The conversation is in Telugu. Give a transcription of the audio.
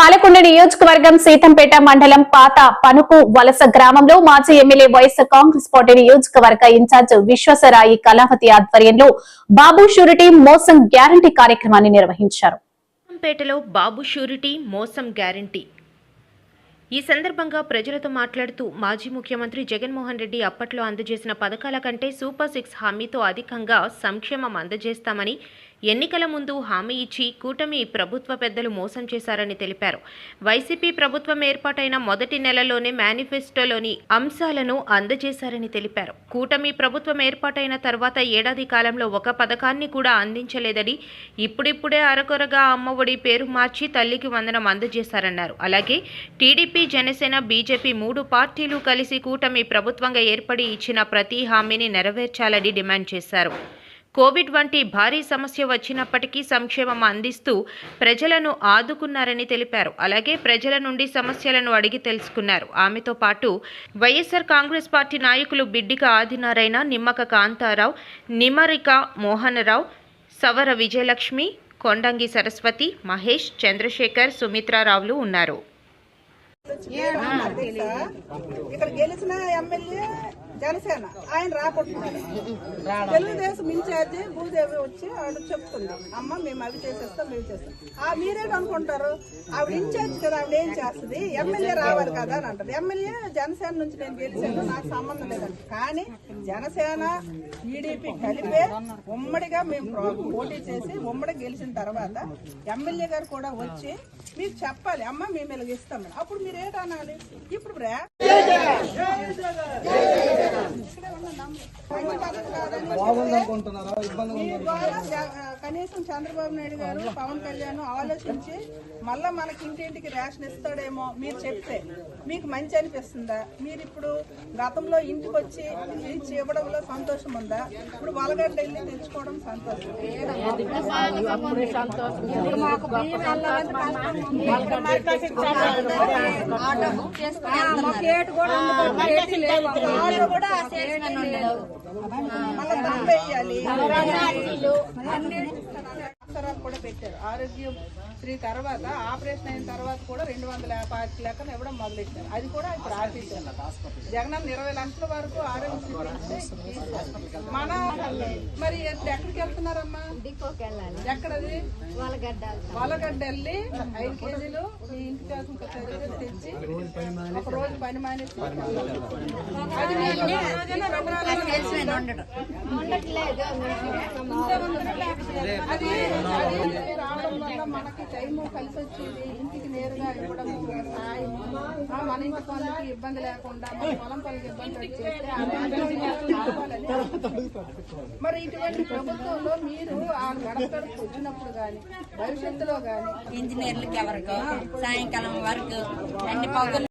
పాలకొండ నియోజకవర్గం సీతంపేట మండలం పాత పనుకు వలస గ్రామంలో మాజీ ఎమ్మెల్యే వైఎస్ కాంగ్రెస్ పార్టీ నియోజకవర్గ ఇన్ఛార్జ్ విశ్వసరాయి కళావతి ఆధ్వర్యంలో బాబు షూరిటీ మోసం గ్యారంటీ కార్యక్రమాన్ని నిర్వహించారు. బాబు షూరిటీ మోసం గ్యారంటీ. ఈ సందర్భంగా ప్రజలతో మాట్లాడుతూ మాజీ ముఖ్యమంత్రి జగన్మోహన్ రెడ్డి అప్పట్లో అందజేసిన పథకాల కంటే సూపర్ సిక్స్ హామీతో అధికంగా సంక్షేమం అందజేస్తామని ఎన్నికల ముందు హామీ ఇచ్చి కూటమి ప్రభుత్వ పెద్దలు మోసం చేశారని తెలిపారు. వైసీపీ ప్రభుత్వం ఏర్పాటైన మొదటి నెలలోనే మేనిఫెస్టోలోని అంశాలను అందజేశారని తెలిపారు. కూటమి ప్రభుత్వం ఏర్పాటైన తర్వాత ఏడాది కాలంలో ఒక పథకాన్ని కూడా అందించలేదని ఇప్పుడిప్పుడే అరకొరగా అమ్మఒడి పేరు మార్చి తల్లికి వందనం అందజేశారన్నారు. అలాగే టీడీపీ జనసేన బీజేపీ మూడు పార్టీలు కలిసి కూటమి ప్రభుత్వంగా ఏర్పడి ఇచ్చిన ప్రతి హామీని నెరవేర్చాలని డిమాండ్ చేశారు. కోవిడ్ వంటి భారీ సమస్య వచ్చినప్పటికీ సంక్షేమం అందిస్తూ ప్రజలను ఆదుకున్నారని తెలిపారు. అలాగే ప్రజల నుండి సమస్యలను అడిగి తెలుసుకున్నారు. ఆమెతో పాటు వైఎస్ఆర్ కాంగ్రెస్ పార్టీ నాయకులు బిడ్డిక ఆదినారాయణ నిమ్మక కాంతారావు నిమరిక మోహనరావు సవర విజయలక్ష్మి కొండంగి సరస్వతి మహేష్ చంద్రశేఖర్ సుమిత్రారావులు ఉన్నారు. ఇక్కడ గెలిచిన ఎమ్మెల్యే జనసేన. ఆయన రాకుంటున్నాడు తెలుగుదేశం ఇన్ఛార్జి భూదేవి వచ్చి ఆవిడ చెప్తుంది అమ్మ మేము అవి చేసేస్తాం మేము చేస్తాం. ఆ మీరేం అనుకుంటారు ఆవిడ ఇన్ఛార్జ్ కదా ఆవిడ ఏం చేస్తుంది? ఎమ్మెల్యే రావాలి కదా అని అంటారు ఎమ్మెల్యే జనసేన నుంచి నేను గెలిచాను నాకు సంబంధం లేదండి కానీ జనసేన టీడీపీ కలిపే ఉమ్మడిగా మేము పోటీ చేసి ఉమ్మడి గెలిచిన తర్వాత ఎమ్మెల్యే గారు కూడా వచ్చి మీకు చెప్పాలి అమ్మ మేము ఇలాగ ఇస్తాం అప్పుడు మీరు ఏదనాలి ఇప్పుడు రా. ఇక్కడే ఉన్నాం. కనీసం చంద్రబాబు నాయుడు గారు పవన్ కళ్యాణ్ ఆలోచించి మళ్ళా మనకి ఇంటింటికి రేషన్ ఇస్తాడేమో మీరు చెప్తే మీకు మంచి అనిపిస్తుందా మీరు ఇప్పుడు గతంలో ఇంటికి వచ్చి ఇచ్చి ఇవ్వడంలో సంతోషం ఉందా ఇప్పుడు వలగడ్డ వెళ్ళి తెచ్చుకోవడం సంతోషం ఆటో కూడా. మళ్ళా దమ్ వేయాలి ね。కూడా పెట్టారు. ఆరోగ్యం శ్రీ తర్వాత ఆపరేషన్ అయిన తర్వాత కూడా రెండు వందల యాభై లెక్కన ఇవ్వడం మొదలెట్టారు. అది కూడా ఇప్పుడు ఆపేసారు జగన్ ఇరవై లక్షల వరకు తీసేశారు. మన మరి ఎక్కడికి వెళ్తున్నారమ్మా? ఎక్కడది? వాళ్ళగడ్డ వెళ్ళి ఐదు కేజీలు మీ కాకుండా సరిగ్గా తెచ్చి ఒక రోజు పని మానేసి అది రావడం వల్ల మనకి టైం కలిసి వచ్చేది ఇంటికి నేరుగా ఇవ్వడం సాయం మన ఇంటి పనులకి ఇబ్బంది లేకుండా మన పొలం పనులకి ఇబ్బంది వచ్చేస్తే మరి ఇటువంటి ప్రభుత్వంలో మీరు ఆ గడప గడపకు వచ్చినప్పుడు గాని భవిష్యత్తులో కానీ ఇంజనీర్లకి ఎవరికి? సాయంకాలం వరకు. అన్ని పగులు